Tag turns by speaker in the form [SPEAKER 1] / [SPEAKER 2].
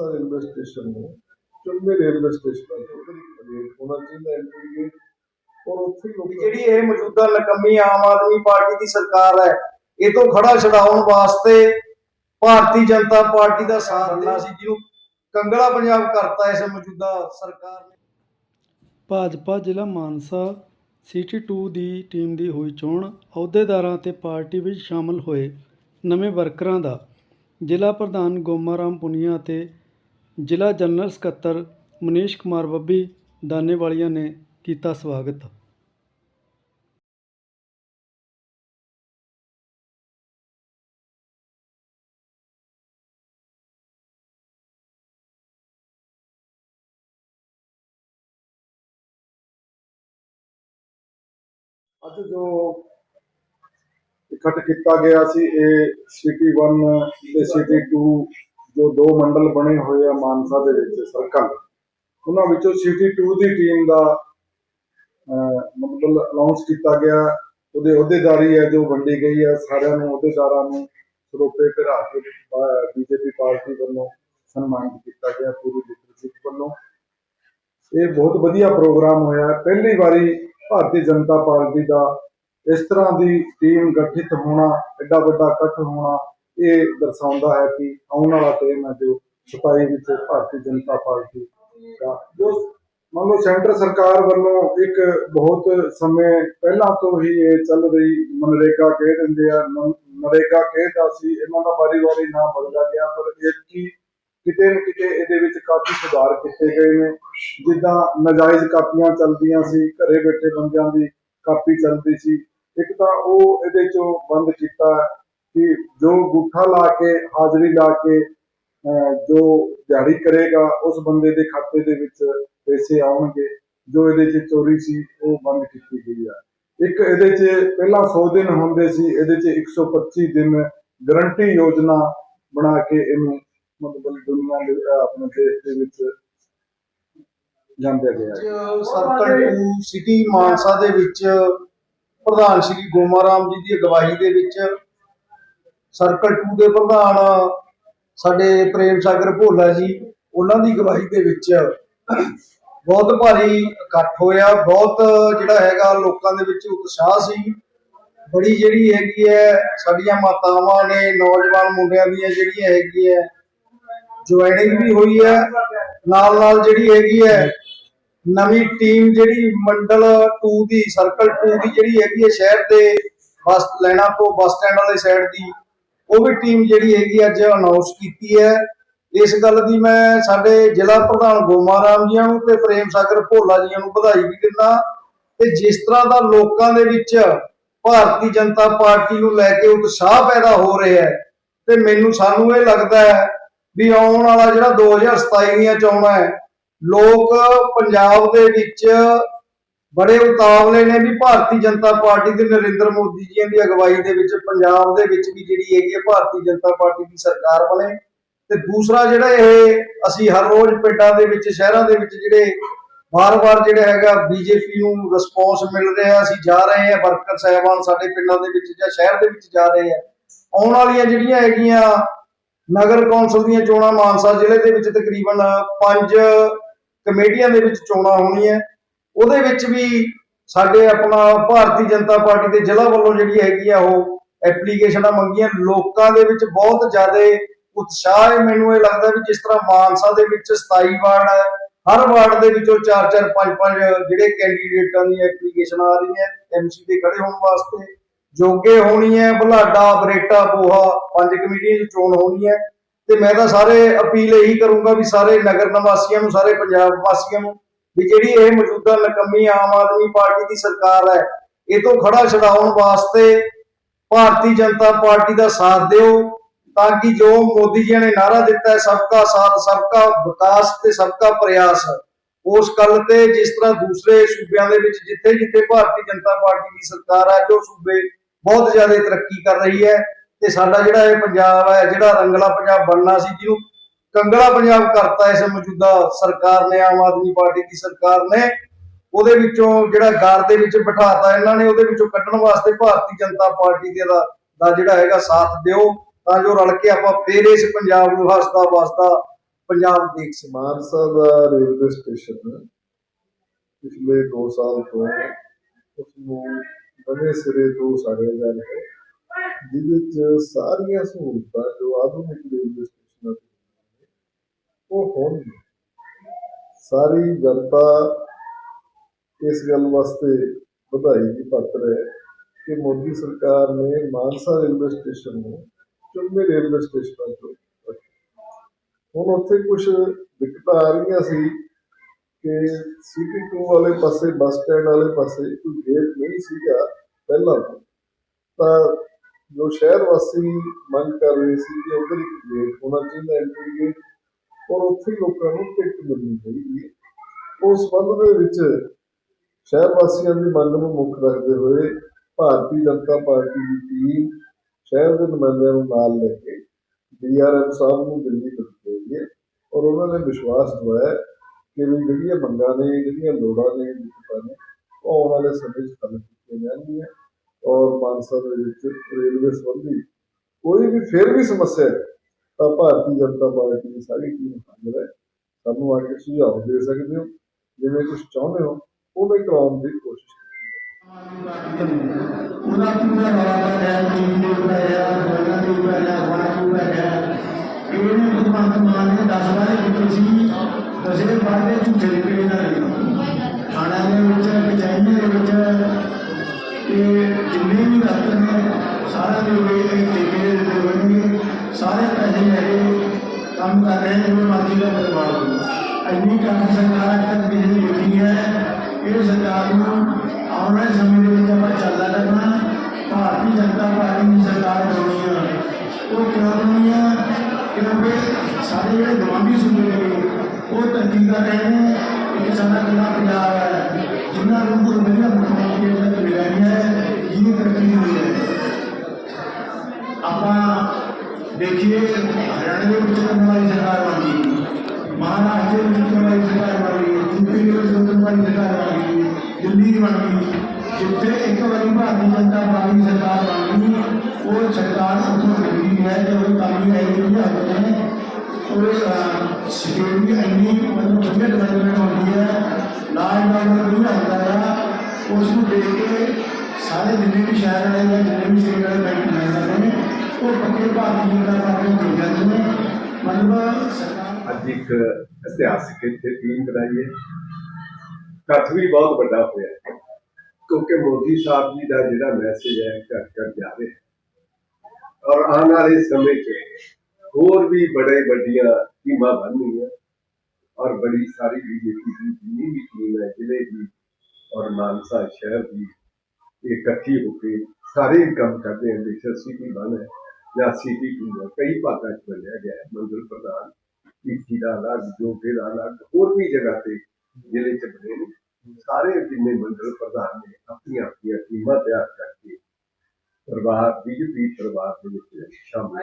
[SPEAKER 1] Mansa railway station ਨੂੰ ਚੁੰਮੇ railway station ਵਿੱਚ ਰੇਟ ਹੋਣਾ ਚਾਹੀਦਾ ਐਂਟਰੀ ਔਰ ਉੱਥੇ ਹੀ ਲੋਕ
[SPEAKER 2] ਜਿਹੜੀ ਇਹ ਮੌਜੂਦਾ ਨਕੰਮੀ ਆਮ ਆਦਮੀ ਪਾਰਟੀ ਦੀ ਸਰਕਾਰ ਹੈ ਇਹ ਤੋਂ ਖੜਾ ਛਡਾਉਣ ਵਾਸਤੇ ਭਾਰਤੀ ਜਨਤਾ ਪਾਰਟੀ ਦਾ ਸਾਥ ਦੇਣਾ ਸੀ ਜਿਹਨੂੰ ਕੰਗਲਾ ਪੰਜਾਬ ਕਰਤਾ ਇਸ ਮੌਜੂਦਾ ਸਰਕਾਰ ਨੇ।
[SPEAKER 3] ਭਾਜਪਾ ਜ਼ਿਲ੍ਹਾ ਮਾਨਸਾ ਸਿਟੀ 2 ਦੀ ਟੀਮ ਦੀ ਹੋਈ ਚੋਣ ਅਹੁਦੇਦਾਰਾਂ ਤੇ ਪਾਰਟੀ ਵਿੱਚ ਸ਼ਾਮਲ ਹੋਏ ਨਵੇਂ ਵਰਕਰਾਂ ਦਾ। ਜ਼ਿਲ੍ਹਾ ਪ੍ਰਧਾਨ ਗੋਮਾਰਾਮ ਪੁਨੀਆ ਅਤੇ ਜ਼ਿਲ੍ਹਾ ਜਨਰਲ ਸਕੱਤਰ ਮਨੀਸ਼ ਕੁਮਾਰ ਬੱਬੀ ਦਾਨੇਵਾਲੀਆ ਨੇ ਕੀਤਾ ਸਵਾਗਤ।
[SPEAKER 1] ਅੱਜ ਜੋ ਇਕੱਠ ਕੀਤਾ ਗਿਆ ਸੀ, ਇਹ ਸਿਟੀ 1 ਤੇ ਸਿਟੀ 2 ਜੋ ਦੋ ਮੰਡਲ ਬਣੇ ਹੋਏ ਆ ਮਾਨਸਾ ਦੇ ਵਿੱਚ, ਸਰਕਲ, ਉਹਨਾਂ ਵਿੱਚੋਂ ਸਿਟੀ 2 ਦੀ ਟੀਮ ਦਾ ਮਤਲਬ ਅਨਾਉਂਸ ਕੀਤਾ ਗਿਆ। ਉਹਦੇ ਅਹੁਦੇਦਾਰੀ ਹੈ, ਜੋ ਵੰਡੀ ਗਈ ਹੈ, ਸਾਰਿਆਂ ਨੂੰ, ਅਹੁਦੇਦਾਰਾਂ ਨੂੰ ਸਰੋਪੇ ਘਰਾ ਕੇ ਬੀਜੇਪੀ ਪਾਰਟੀ ਵੱਲੋਂ ਸਨਮਾਨਿਤ ਕੀਤਾ ਗਿਆ ਪੂਰੀ ਲੀਡਰਸ਼ਿਪ ਵੱਲੋਂ। ਇਹ ਬਹੁਤ ਵਧੀਆ ਪ੍ਰੋਗਰਾਮ ਹੋਇਆ। ਪਹਿਲੀ ਵਾਰੀ ਭਾਰਤੀ ਜਨਤਾ ਪਾਰਟੀ ਦਾ ਇਸ ਤਰ੍ਹਾਂ ਦੀ ਟੀਮ ਗਠਿਤ ਹੋਣਾ, ਐਡਾ ਵੱਡਾ ਇਕੱਠ ਹੋਣਾ ਇਹ ਦਰਸਾਉਂਦਾ ਹੈ ਕਿ ਆਉਣ ਵਾਲਾ ਟਾਈਮ ਹੈ ਜੋ 27 ਵਿੱਚ ਭਾਰਤੀ ਜਨਤਾ ਪਾਰਟੀ ਦਾ। ਜੋ ਮੰਨ ਲਓ ਸੈਂਟਰ ਸਰਕਾਰ ਵੱਲੋਂ ਇੱਕ ਬਹੁਤ ਸਮੇਂ ਪਹਿਲਾਂ ਤੋਂ ਹੀ ਇਹ ਚੱਲ ਰਹੀ ਮਨਰੇਗਾ ਕਹਿ ਦਿੰਦੇ ਆ ਨ- ਕਹਿਦਾ ਸੀ, ਇਹਨਾਂ ਦਾ ਵਾਰੀ-ਵਾਰੀ ਨਾਮ ਬਦਲਿਆ ਗਿਆ, ਪਰ ਇਹ ਕੀ ਕਿਤੇ ਨਾ ਕਿਤੇ ਇਹਦੇ ਵਿੱਚ ਕਾਫੀ ਸੁਧਾਰ ਕੀਤੇ ਗਏ ਨੇ। ਜਿੱਦਾਂ ਨਜਾਇਜ਼ ਕਾਪੀਆਂ ਚੱਲਦੀਆਂ ਸੀ, ਘਰੇ ਬੈਠੇ ਬੰਦਿਆਂ ਦੀ ਕਾਪੀ ਚੱਲਦੀ ਸੀ, ਇੱਕ ਤਾਂ ਉਹ ਇਹਦੇ ਚੋਂ ਬੰਦ ਕੀਤਾ ਕਿ ਜੋ ਗੁੱਠਾ ਲਾ ਕੇ, ਹਾਜ਼ਰੀ ਲਾ ਕੇ ਜੋ ਦਿਹਾੜੀ ਕਰੇਗਾ, ਉਸ ਬੰਦੇ ਦੇ ਖਾਤੇ ਦੇ ਵਿੱਚ ਪੈਸੇ ਆਉਣਗੇ, ਜੋ ਇਹਦੇ 'ਚ ਚੋਰੀ ਸੀ, ਉਹ ਬੰਦ ਕੀਤੀ ਗਈ ਆ। ਇੱਕ ਇਹਦੇ 'ਚ ਪਹਿਲਾਂ 100 ਦਿਨ ਹੁੰਦੇ ਸੀ, ਇਹਦੇ 'ਚ 125 ਦਿਨ ਗਰੰਟੀ ਯੋਜਨਾ ਬਣਾ ਕੇ ਇਹਨੂੰ ਮਤਲਬ ਦੁਨੀਆ ਦੇ ਆਪਣੇ ਦੇਸ਼ ਦੇ ਵਿੱਚ ਜਾਂਦੇ ਗਿਆ।
[SPEAKER 2] ਸਰਕਲ 2 ਸਿਟੀ ਮਾਨਸਾ ਦੇ ਵਿੱਚ ਪ੍ਰਧਾਨ ਸ਼੍ਰੀ ਗੋਮਾਰਾਮ ਜੀ ਦੀ ਅਗਵਾਈ ਦੇ ਵਿੱਚ ਸਰਕਲ 2 ਦੇ ਪ੍ਰਧਾਨ ਸਾਡੇ ਪ੍ਰੇਮ ਸਾਗਰ ਭੋਲਾ ਜੀ, ਉਹਨਾਂ ਦੀ ਅਗਵਾਈ ਦੇ ਵਿੱਚ ਬਹੁਤ ਭਾਰੀ ਇਕੱਠ ਹੋਇਆ। ਬਹੁਤ ਜਿਹੜਾ ਹੈਗਾ ਲੋਕਾਂ ਦੇ ਵਿੱਚ ਉਤਸ਼ਾਹ ਸੀ। ਬੜੀ ਜਿਹੜੀ ਹੈਗੀ ਹੈ, ਸਾਡੀਆਂ ਮਾਤਾਵਾਂ ਨੇ, ਨੌਜਵਾਨ ਮੁੰਡਿਆਂ ਦੀਆਂ ਜਿਹੜੀਆਂ ਹੈਗੀ ਹੈ ਜੁਆਇਨਿੰਗ ਵੀ ਹੋਈ ਹੈ। ਨਾਲ ਨਾਲ ਜਿਹੜੀ ਹੈਗੀ ਹੈ, ਨਵੀਂ ਟੀਮ ਜਿਹੜੀ ਮੰਡਲ 2 ਦੀ ਸਰਕਲ 2 ਦੀ ਜਿਹੜੀ ਹੈਗੀ ਹੈ ਸ਼ਹਿਰ ਦੇ ਬੱਸ, ਲੈਣਾ ਤੋਂ ਬੱਸ ਸਟੈਂਡ ਵਾਲੇ ਸਾਈਡ ਦੀ ਉਹ ਵੀ ਟੀਮ ਜਿਹੜੀ ਹੈਗੀ ਅੱਜ ਅਨਾਉਂਸ ਕੀਤੀ ਹੈ। ਇਸ ਗੱਲ ਦੀ ਮੈਂ ਸਾਡੇ ਜ਼ਿਲ੍ਹਾ ਪ੍ਰਧਾਨ ਗੋਮਾਰਾਮ ਜੀਆਂ ਨੂੰ ਤੇ ਪ੍ਰੇਮ ਸਾਗਰ ਭੋਲਾ ਜੀਆਂ ਨੂੰ ਵਧਾਈ ਵੀ ਦਿੰਦਾ। ਤੇ ਜਿਸ ਤਰ੍ਹਾਂ ਦਾ ਲੋਕਾਂ ਦੇ ਵਿੱਚ ਭਾਰਤੀ ਜਨਤਾ ਪਾਰਟੀ ਨੂੰ ਲੈ ਕੇ ਉਤਸ਼ਾਹ ਪੈਦਾ ਹੋ ਰਿਹਾ ਹੈ, ਤੇ ਮੈਨੂੰ ਸਾਨੂੰ ਇਹ ਲੱਗਦਾ ਹੈ ਵੀ ਆਉਣ ਵਾਲਾ ਜਿਹੜਾ 2027 ਦੀਆਂ ਚੋਣਾਂ ਹੈ, ਲੋਕ ਪੰਜਾਬ ਦੇ ਵਿੱਚ ਬੜੇ ਉਤਾਵਲੇ ਨੇ ਵੀ ਭਾਰਤੀ ਜਨਤਾ ਪਾਰਟੀ ਦੇ ਨਰਿੰਦਰ ਮੋਦੀ ਜੀ ਦੀ ਅਗਵਾਈ ਦੇ ਵਿੱਚ ਪੰਜਾਬ ਦੇ ਵਿੱਚ ਵੀ ਜਿਹੜੀ ਹੈਗੀ ਹੈ ਭਾਰਤੀ ਜਨਤਾ ਪਾਰਟੀ ਦੀ ਸਰਕਾਰ ਬਣੇ। ਤੇ ਦੂਸਰਾ ਜਿਹੜਾ ਇਹ ਅਸੀਂ ਹਰ ਰੋਜ਼ ਪਿੰਡਾਂ ਦੇ ਵਿੱਚ, ਸ਼ਹਿਰਾਂ ਦੇ ਵਿੱਚ ਜਿਹੜੇ ਵਾਰ-ਵਾਰ ਜਿਹੜਾ ਹੈਗਾ ਬੀਜੇਪੀ ਨੂੰ ਰਿਸਪੌਂਸ ਮਿਲ ਰਿਹਾ, ਅਸੀਂ ਜਾ ਰਹੇ ਹਾਂ, ਵਰਕਰ ਸਹਿਬਾਨ ਸਾਡੇ ਪਿੰਡਾਂ ਦੇ ਵਿੱਚ ਜਾਂ ਸ਼ਹਿਰ ਦੇ ਵਿੱਚ ਜਾ ਰਹੇ ਆ ਆਉਣ ਵਾਲੀਆਂ ਜਿਹੜੀਆਂ ਹੈਗੀਆਂ ਨਗਰ ਕੌਂਸਲ ਦੀਆਂ ਚੋਣਾਂ, ਮਾਨਸਾ ਜ਼ਿਲ੍ਹੇ ਦੇ ਵਿੱਚ ਤਕਰੀਬਨ 5 ਕਮੇਟੀਆਂ ਦੇ ਵਿੱਚ ਚੋਣਾਂ ਹੋਣੀਆਂ। ਉਹਦੇ ਵਿੱਚ ਵੀ ਸਾਡੇ ਆਪਣਾ ਭਾਰਤੀ ਜਨਤਾ ਪਾਰਟੀ ਦੇ ਜ਼ਿਲ੍ਹਾ ਵੱਲੋਂ ਜਿਹੜੀ ਹੈਗੀ ਆ ਉਹ ਐਪਲੀਕੇਸ਼ਨਾਂ ਮੰਗੀਆਂ। ਲੋਕਾਂ ਦੇ ਵਿੱਚ ਬਹੁਤ ਜ਼ਿਆਦਾ ਉਤਸ਼ਾਹ ਹੈ। ਮੈਨੂੰ ਇਹ ਲੱਗਦਾ ਵੀ ਜਿਸ ਤਰ੍ਹਾਂ ਮਾਨਸਾ ਦੇ ਵਿੱਚ 27 ਵਾਰਡ ਹੈ, ਹਰ ਵਾਰਡ ਦੇ ਵਿੱਚੋਂ 4-4 5-5 ਜਿਹੜੇ ਕੈਂਡੀਡੇਟਾਂ ਦੀਆਂ ਐਪਲੀਕੇਸ਼ਨ ਆ ਰਹੀਆਂ। ਐਮਸੀ ਦੇ ਖੜੇ ਹੋਣ ਵਾਸਤੇ ਜੋਗੇ ਹੋਣੀ ਹੈ ਬੁਲਾਡਾ, ਬਰੇਟਾ ਬੋਹਾ ਪੰਜ ਕਮੇਟੀਆਂ ਦੀ ਚੋਣ ਹੋਣੀ ਹੈ ਤੇ ਮੈਂ ਤਾਂ ਸਾਰੇ ਅਪੀਲ ਇਹੀ ਕਰੂੰਗਾ ਵੀ ਸਾਰੇ ਨਗਰ ਨਿਵਾਸੀਆਂ ਨੂੰ, ਸਾਰੇ ਪੰਜਾਬ ਵਾਸੀਆਂ ਨੂੰ ਵੀ ਜਿਹੜੀ ਇਹ ਮੌਜੂਦਾ ਨਕੰਮੀ ਆਮ ਆਦਮੀ ਪਾਰਟੀ ਦੀ ਸਰਕਾਰ ਹੈ, ਇਹ ਤੋਂ ਖੜਾ ਛਡਾਉਣ ਵਾਸਤੇ ਭਾਰਤੀ ਜਨਤਾ ਪਾਰਟੀ ਦਾ ਸਾਥ ਦਿਓ, ਤਾਂ ਕਿ ਜੋ ਮੋਦੀ ਜੀ ਨੇ ਨਾਰਾ ਦਿੱਤਾ ਹੈ, ਸਬਕਾ ਸਾਥ, ਸਬਕਾ ਵਿਕਾਸ ਤੇ ਸਬਕਾ ਪ੍ਰਯਾਸ, ਉਸ ਗੱਲ ਤੇ ਜਿਸ ਤਰ੍ਹਾਂ ਦੂਸਰੇ ਸੂਬਿਆਂ ਦੇ ਵਿੱਚ ਜਿੱਥੇ ਜਿੱਥੇ ਭਾਰਤੀ ਜਨਤਾ ਪਾਰਟੀ ਦੀ ਸਰਕਾਰ ਹੈ, ਜੋ ਸੂਬੇ ਬਹੁਤ ਜ਼ਿਆਦਾ ਤਰੱਕੀ ਕਰ ਰਹੀ ਹੈ, ਤੇ ਸਾਡਾ ਜਿਹੜਾ ਇਹ ਪੰਜਾਬ ਹੈ, ਜਿਹੜਾ ਰੰਗਲਾ ਪੰਜਾਬ ਬਣਨਾ ਸੀ, ਜਿਹਨੂੰ ਕੰਗਲਾ ਪੰਜਾਬ ਕਰਤਾ ਇਸ ਮੌਜੂਦਾ ਸਰਕਾਰ ਨੇ, ਆਮ ਆਦਮੀ ਪਾਰਟੀ ਦੀ ਸਰਕਾਰ ਨੇ। ਉਹਦੇ ਵਿੱਚੋਂ ਜਿਹੜਾ ਗਾਰ ਦੇ ਵਿੱਚ ਬਿਠਾਤਾ ਇਹਨਾਂ ਨੇ, ਉਹਦੇ ਵਿੱਚੋਂ ਕੱਢਣ ਵਾਸਤੇ ਭਾਰਤੀ ਜਨਤਾ ਪਾਰਟੀ ਦੇ ਦਾ ਜਿਹੜਾ ਹੈਗਾ ਸਾਥ ਦਿਓ, ਤਾਂ ਜੋ ਰਲ ਕੇ ਆਪਾਂ ਫੇਰ ਇਸ ਪੰਜਾਬ ਨੂੰ ਹੱਸਦਾ ਵਸਦਾ
[SPEAKER 4] ਪੰਜਾਬ ਦੇਖ ਸੀ
[SPEAKER 5] ਮਾਨਸਾ ਰੇਲਵੇ ਸਟੇਸ਼ਨ ਪਿਛਲੇ 2 ਸਾਲ ਤੋਂ ਉਸ ਨੂੰ ਨਵੇਂ ਸਿਰੇ ਤੋਂ ਸਾੜਿਆ ਜਾ ਰਿਹਾ ਹੈ, ਜਿਹਦੇ ਚ ਸਾਰੀਆਂ ਸਹੂਲਤਾਂ ਜੋ ਆਧੁਨਿਕ ਰੇਲਵੇ ਸਟੇਸ਼ਨਾਂ ਤੇ ਹੁੰਦੀਆਂ ਨੇ, ਉਹ ਸਾਰੀ ਜਨਤਾ ਇਸ ਗੱਲ ਵਾਸਤੇ ਵਧਾਈ ਦੀ ਪਾਤਰ ਹੈ ਕਿ ਮੋਦੀ ਸਰਕਾਰ ਨੇ ਮਾਨਸਾ ਰੇਲਵੇ ਸਟੇਸ਼ਨ ਨੂੰ ਚੁਣਵੇਂ ਰੇਲਵੇ ਸਟੇਸ਼ਨਾਂ ਤੋਂ ਹੁਣ ਉੱਥੇ ਕੁਝ ਦਿੱਕਤਾਂ ਆ ਰਹੀਆਂ ਸੀ ਕਿ ਸਿਟੀ 2 ਵਾਲੇ ਪਾਸੇ, ਬੱਸ ਸਟੈਂਡ ਵਾਲੇ ਪਾਸੇ ਕੋਈ ਗੇਟ ਨਹੀਂ ਸੀਗਾ ਪਹਿਲਾਂ ਤੋਂ। ਤਾਂ ਜੋ ਸ਼ਹਿਰ ਵਾਸੀ ਮੰਗ ਕਰ ਰਹੇ ਸੀ ਕਿ ਉਧਰ ਇੱਕ ਗੇਟ ਹੋਣਾ ਚਾਹੀਦਾ ਐਂਟਰੀ ਗੇਟ ਔਰ ਉੱਥੇ ਹੀ ਲੋਕਾਂ ਨੂੰ ਟਿਕਟ ਮਿਲਣੀ ਚਾਹੀਦੀ ਹੈ। ਉਸ ਸੰਬੰਧ ਦੇ ਵਿੱਚ ਸ਼ਹਿਰ ਵਾਸੀਆਂ ਦੀ ਮੰਗ ਨੂੰ ਮੁੱਖ ਰੱਖਦੇ ਹੋਏ ਭਾਰਤੀ ਜਨਤਾ ਪਾਰਟੀ ਦੀ ਟੀਮ ਸ਼ਹਿਰ ਦੇ ਨੁਮਾਇੰਦਿਆਂ ਨੂੰ ਨਾਲ ਲੈ ਕੇ ਡੀਆਰਐਮ ਸਾਹਿਬ ਨੂੰ ਦਿੱਲੀ ਤੱਕ ਗਈ ਔਰ ਉਹਨਾਂ ਨੇ ਵਿਸ਼ਵਾਸ ਦਵਾਇਆ ਕਿ ਵੀ ਜਿਹੜੀਆਂ ਮੰਗਾਂ ਨੇ, ਜਿਹੜੀਆਂ ਲੋੜਾਂ ਨੇ, ਦਿੱਕਤਾਂ ਨੇ, ਉਹ ਆਉਣ ਵਾਲੇ ਸਮੇਂ 'ਚ ਹੱਲ ਕੀਤੀਆਂ ਜਾਣਗੀਆਂ ਔਰ ਮਾਨਸਾ ਦੇ ਵਿੱਚ ਰੇਲਵੇ ਸੰਬੰਧੀ ਕੋਈ ਵੀ ਫਿਰ ਵੀ ਸਮੱਸਿਆ ਤਾਂ ਭਾਰਤੀ ਜਨਤਾ ਪਾਰਟੀ ਦੀ ਸਾਰੀ ਟੀਮ ਹਾਜ਼ਰ ਹੈ। ਸਾਨੂੰ ਆ ਕੇ ਸੁਝਾਅ ਦੇ ਸਕਦੇ ਹੋ, ਜਿਵੇਂ ਕੁਝ ਚਾਹੁੰਦੇ ਹੋ ਉਹਦੇ ਕਰਾਉਣ ਦੀ ਕੋਸ਼ਿਸ਼
[SPEAKER 4] ਉਹਦਾ ਪੂਰਾ ਰੌਲਾ ਹੈ ਟੀਮ ਦੇ ਉੱਪਰ ਹੈ ਬੋਲਣ ਦੇ ਉੱਪਰ ਹੈ ਹੋਣਾ ਦੇ ਉੱਪਰ ਹੈ ਇਹਨੇ ਭਗਵੰਤ ਮਾਨ ਨੇ 10 ਵਾਰੇ ਕੀਤੇ ਸੀ ਦਸੇ ਵਾਅਦੇ ਝੂਠੇ ਨਿਕਲੇ ਨਾ ਥਾਣਾ ਦੇ ਵਿੱਚ ਕਚਹਿਰੀਆਂ ਦੇ ਵਿੱਚ ਇਹ ਜਿੰਨੇ ਵੀ ਦਫ਼ਤਰ ਨੇ ਸਾਰਿਆਂ ਦੇ ਉੱਤੇ ਇਹ ਠੇਕੇ ਦੇ ਦਿੱਤੇ ਹੋਣਗੇ ਸਾਰੇ ਪੈਸੇ ਲੈ ਕੇ ਕੰਮ ਕਰ ਰਹੇ ਨੇ ਜਿਵੇਂ ਮਰਜ਼ੀ ਦਾ ਬਦਲਾਅ ਹੋ ਇੰਨੀ ਕੰਮ ਸਰਕਾਰ ਅੱਜ ਤੱਕ ਕਿਸੇ ਨੇ ਕੀਤੀ ਹੈ ਇਹ ਸਰਕਾਰ ਨੂੰ ਆਉਣ ਵਾਲੇ ਸਮੇਂ ਦੇ ਵਿੱਚ ਆਪਾਂ ਚੱਲਦਾ ਕਰਨਾ ਭਾਰਤੀ ਜਨਤਾ ਪਾਰਟੀ ਦੀ ਸਰਕਾਰ ਬਣਾਉਣੀ ਆ ਉਹ ਕਿਉਂ ਬਣਾਉਣੀ ਆ ਕਿਉਂਕਿ ਸਾਡੇ ਜਿਹੜੇ ਗਵਾਂਢੀ ਸੂਬੇ ਨੇ ਉਹ ਤਰੱਕੀ ਕਰ ਰਹੇ ਨੇ ਕਿ ਸਾਡਾ ਕਿੰਨਾ ਪੰਜਾਬ ਹੈ ਜਿਨ੍ਹਾਂ ਨੂੰ ਕੋਈ ਵਧੀਆ ਮੁੱਖ ਮੰਤਰੀ ਤੱਕ ਮਿਲਿਆ ਨਹੀਂ ਹੈ ਜਿਹਦੀ ਤਰੱਕੀ ਨਹੀਂ ਹੋਈ ਹੈ ਆਪਾਂ ਦੇਖੀਏ ਹਰਿਆਣਾ ਦੇ ਵਿੱਚ ਕਰਨ ਵਾਲੀ ਸਰਕਾਰ ਬਣ ਗਈ ਮਹਾਰਾਸ਼ਟਰ ਦੇ ਵਿੱਚ ਕਰਨ ਵਾਲੀ ਸਰਕਾਰ ਬਣ ਗਈ ਯੂਪੀ ਦੇ ਵਿੱਚ ਕਰਨ ਵਾਲੀ ਸਰਕਾਰ ਬਣ ਗਈ ਦਿੱਲੀ ਦੀ ਬਣ ਗਈ ਜਿੱਥੇ ਇੱਕ ਵਾਰੀ ਭਾਰਤੀ ਜਨਤਾ ਪਾਰਟੀ ਦੀ ਸਰਕਾਰ ਬਣ ਗਈ ਉਹ ਸਰਕਾਰ ਉੱਥੋਂ ਲੱਗਦੀ ਹੈ ਤੇ ਉਹ ਕੰਮ ਹੀ ਹੈ ਕਿ ਹੱਥ ਨੇ ਉਹ ਸਿਕਿਉਰਿਟੀ ਇੰਨੀ ਮਤਲਬ ਵਧੀਆ ਡਿਵੈਲਪਮੈਂਟ ਹੁੰਦੀ ਹੈ ਲਾਜ ਨਾਲ ਵਧੀਆ ਹੁੰਦਾ ਹੈ ਉਸ ਨੂੰ ਦੇਖ ਕੇ ਸਾਰੇ ਜਿੰਨੇ ਵੀ ਸ਼ਹਿਰ ਵਾਲੇ ਜਾਂ ਜਿੰਨੇ ਵੀ ਸਟੇਟ ਵਾਲੇ ਬੈਂਕ ਬਣਾਏ ਜਾਂਦੇ ਨੇ ਉਹ ਪੱਕੇ ਭਾਰਤੀ ਜਨਤਾ ਪਾਰਟੀ ਨੂੰ ਦੇ ਜਾਂਦੇ ਨੇ ਮਤਲਬ ਸਰਕਾਰ
[SPEAKER 6] ਅੱਜ ਇੱਕ ਇਤਿਹਾਸਿਕ ਇੱਥੇ ਟੀਮ ਬਣਾਈ ਹੈ ਇਕੱਠ ਵੀ ਬਹੁਤ ਵੱਡਾ ਹੋਇਆ ਹੈ ਕਿਉਂਕਿ ਮੋਦੀ ਸਾਹਿਬ ਜੀ ਦਾ ਜਿਹੜਾ ਮੈਸੇਜ ਹੈ ਘਰ ਘਰ ਜਾ ਰਿਹਾ ਹੈ ਔਰ ਆਉਣ ਵਾਲੇ ਸਮੇਂ 'ਚ ਹੋਰ ਵੀ ਬੜੇ ਵੱਡੀਆਂ ਟੀਮਾਂ ਬਣਨੀਆਂ ਔਰ ਬੜੀ ਸਾਰੀ ਬੀਜੇਪੀ ਦੀ ਜਿੰਨੀ ਵੀ ਟੀਮ ਹੈ ਜ਼ਿਲ੍ਹੇ ਦੀ ਔਰ ਮਾਨਸਾ ਸ਼ਹਿਰ ਦੀ ਇਹ ਇਕੱਠੀ ਹੋ ਕੇ ਸਾਰੇ ਹੀ ਕੰਮ ਕਰਦੇ ਹਨ ਬੇਸ਼ੱਕ ਸਿਟੀ ਬਣ ਹੈ ਜਾਂ ਸਿਟੀ ਟੂ ਹੈ ਕਈ ਭਾਗਾਂ 'ਚ ਬਣਿਆ ਗਿਆ ਹੈ ਮੰਜ਼ਿਲ ਪ੍ਰਧਾਨ ਇੱਕੀ ਦਾ ਅਲੱਗ ਜੋਗੇ ਦਾ ਅਲੱਗ ਹੋਰ ਵੀ ਜਗ੍ਹਾ ਤੇ ਜ਼ਿਲ੍ਹੇ 'ਚ ਬਣੇ ਨੇ ਸਾਰੇ ਜਿੰਨੇ ਮੰਡਲ ਪ੍ਰਧਾਨ ਨੇ, ਆਪਣੀਆਂ ਆਪਣੀਆਂ ਟੀਮਾਂ ਤਿਆਰ ਕਰਕੇ ਪਰਿਵਾਰ ਬੀਜੇਪੀ ਪਰਿਵਾਰ ਦੇ ਵਿੱਚ ਸ਼ਾਮਿਲ